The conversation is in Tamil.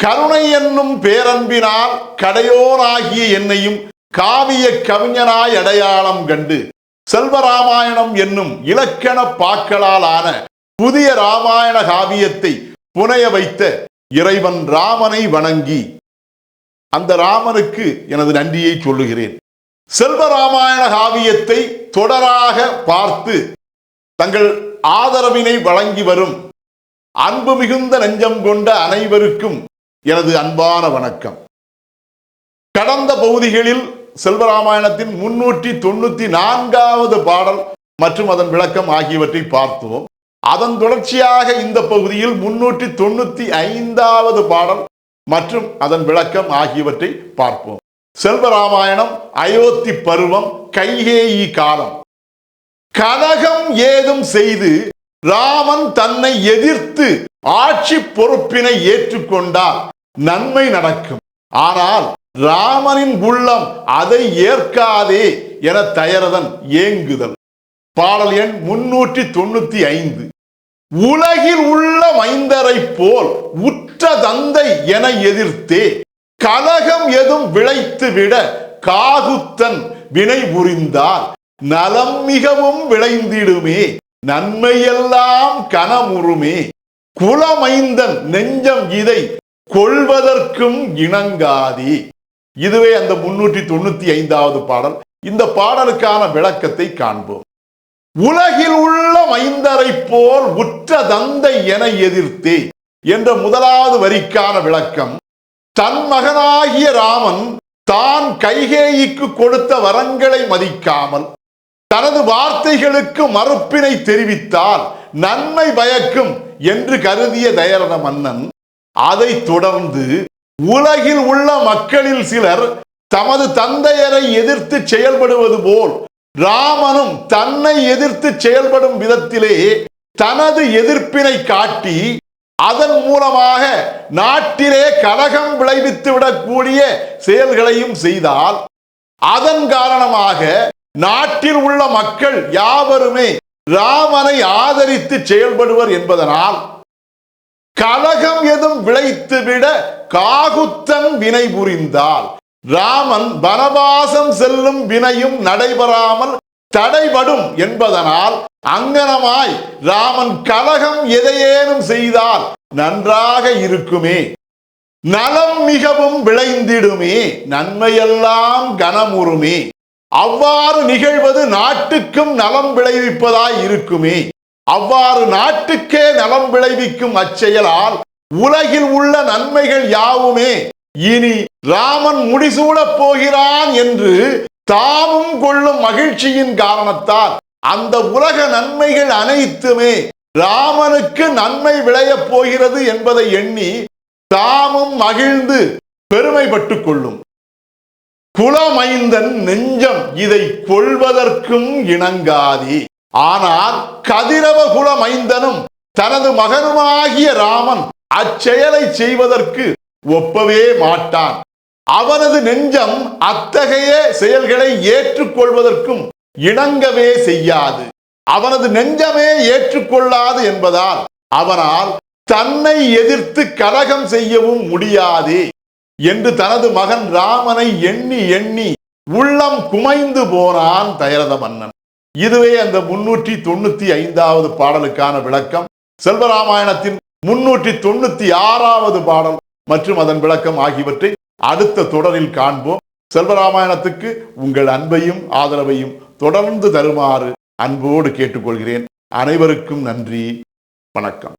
கருணை என்னும் பேரன்பினால் கடையோராகிய என்னையும் காவிய கவிஞனாய் அடையாளம் கண்டு செல்வராமாயணம் என்னும் இலக்கண பாக்களால் ஆன புதிய ராமாயண காவியத்தை புனைய வைத்த இறைவன் ராமனை வணங்கி அந்த ராமனுக்கு எனது நன்றியை சொல்லுகிறேன். செல்வராமாயண காவியத்தை தொடராக பார்த்து தங்கள் ஆதரவினை வழங்கி வரும் அன்பு மிகுந்த நெஞ்சம் கொண்ட அனைவருக்கும் எனது அன்பான வணக்கம். கடந்த பகுதிகளில் செல்வராமாயணத்தின் முன்னூற்றி தொண்ணூத்தி நான்காவது பாடல் மற்றும் அதன் விளக்கம் ஆகியவற்றை பார்த்தோம் அதன் தொடர்ச்சியாக இந்த பகுதியில் முன்னூற்றி தொண்ணூத்தி ஐந்தாவது பாடல் மற்றும் அதன் விளக்கம் ஆகியவற்றை பார்ப்போம். செல்வராமாயணம் அயோத்தி பருவம் கைகேயி காலம். கலகம் ஏதும் செய்து ராமன் தன்னை எதிர்த்து ஆட்சி பொறுப்பினை ஏற்றுக்கொண்டால் நன்மை நடக்கும். ஆனால் ராமனின் உள்ளம் அதை ஏற்காதே என தயரதன் ஏங்குதல். பாடல் எண் முன்னூற்றி தொண்ணூத்தி ஐந்து. உலகில் உள்ள மைந்தரை போல் உற்ற தந்தை என எதிர்த்தே கலகம் எதும் விளைத்து விட காகுத்தன் வினை புரிந்தால் நலம் மிகவும் விளைந்திடுமே. நன்மையெல்லாம் கனமுறுமே. குலமைந்தன் நெஞ்சம் இதை கொள்வதற்கும் இணங்காதி. இதுவே அந்த முன்னூற்றி தொண்ணூத்தி ஐந்தாவது பாடல். இந்த பாடலுக்கான விளக்கத்தை காண்போம். உலகில் உள்ள மைந்தரை போல் உற்ற தந்தை என எதிர்த்தே என்ற முதலாவது வரிக்கான விளக்கம் தன் மகனாகிய ராமன் தான் கைகேயிக்கு கொடுத்த வரங்களை மதிக்காமல் தனது வார்த்தைகளுக்கு மறுப்பினை தெரிவித்தால் நன்மை பயக்கும் என்று கருதிய தயரத மன்னன் அதை தொடர்ந்து உலகில் உள்ள மக்களில் சிலர் தமது தந்தையரை எதிர்த்து செயல்படுவது போல் ராமனும் தன்னை எதிர்த்து செயல்படும் விதத்திலே தனது எதிர்ப்பினை காட்டி அதன் மூலமாக நாட்டிலே கலகம் விளைவித்து விடக்கூடிய செயல்களையும் செய்தால் அதன் காரணமாக நாட்டில் உள்ள மக்கள் யாவருமே ராமனை ஆதரித்து செயல்படுவர் என்பதனால் கலகம் எதும் விளைத்துவிட காகுத்தன் வினை புரிந்தால் ராமன் வனவாசம் செல்லும் வினையும் நடைபெறாமல் தடைபடும் என்பதனால் அங்கனமாய் ராமன் கலகம் எதையேனும் செய்தால் நன்றாக இருக்குமே. நலம் மிகவும் விளைந்திடுமே. நன்மையெல்லாம் கனமுறுமே. அவ்வாறு நிகழ்வது நாட்டுக்கும் நலம் விளைவிப்பதாய் இருக்குமே. அவ்வாறு நாட்டுக்கே நலம் விளைவிக்கும் அச்செயலால் உலகில் உள்ள நன்மைகள் யாவுமே. இனி ராமன் முடிசூடப் போகிறான் என்று தாமும் கொள்ளும் மகிழ்ச்சியின் காரணத்தால் அந்த உலக நன்மைகள் அனைத்துமே ராமனுக்கு நன்மை விளையப் போகிறது என்பதை எண்ணி தாமும் மகிழ்ந்து பெருமைப்பட்டுக் கொள்ளும். குலமைந்தன் நெஞ்சம் இதை கொள்வதற்கும் இணங்காதி. ஆனால் கதிரவ குலமைந்தனும் தனது மகனுமாகிய ராமன் அச்செயலை செய்வதற்கு ஒப்பவே மாட்டான். அவனது நெஞ்சம் அத்தகைய செயல்களை ஏற்றுக்கொள்வதற்கும் இணங்கவே செய்யாது. அவனது நெஞ்சமே ஏற்றுக்கொள்ளாது என்பதால் அவனால் தன்னை எதிர்த்து கலகம் செய்யவும் முடியாது. என்று தனது மகன் ராமனை எண்ணி எண்ணி உள்ளம் குமைந்து போனான் தயரத மன்னன். இதுவே அந்த முன்னூற்றி தொண்ணூத்தி ஐந்தாவது பாடலுக்கான விளக்கம். செல்வராமாயணத்தின் முன்னூற்றி தொண்ணூத்தி ஆறாவது பாடல் மற்றும் அதன் விளக்கம் ஆகியவற்றை அடுத்த தொடரில் காண்போம். செல்வராமாயணத்துக்கு உங்கள் அன்பையும் ஆதரவையும் தொடர்ந்து தருமாறு அன்போடு கேட்டுக்கொள்கிறேன். அனைவருக்கும் நன்றி. வணக்கம்.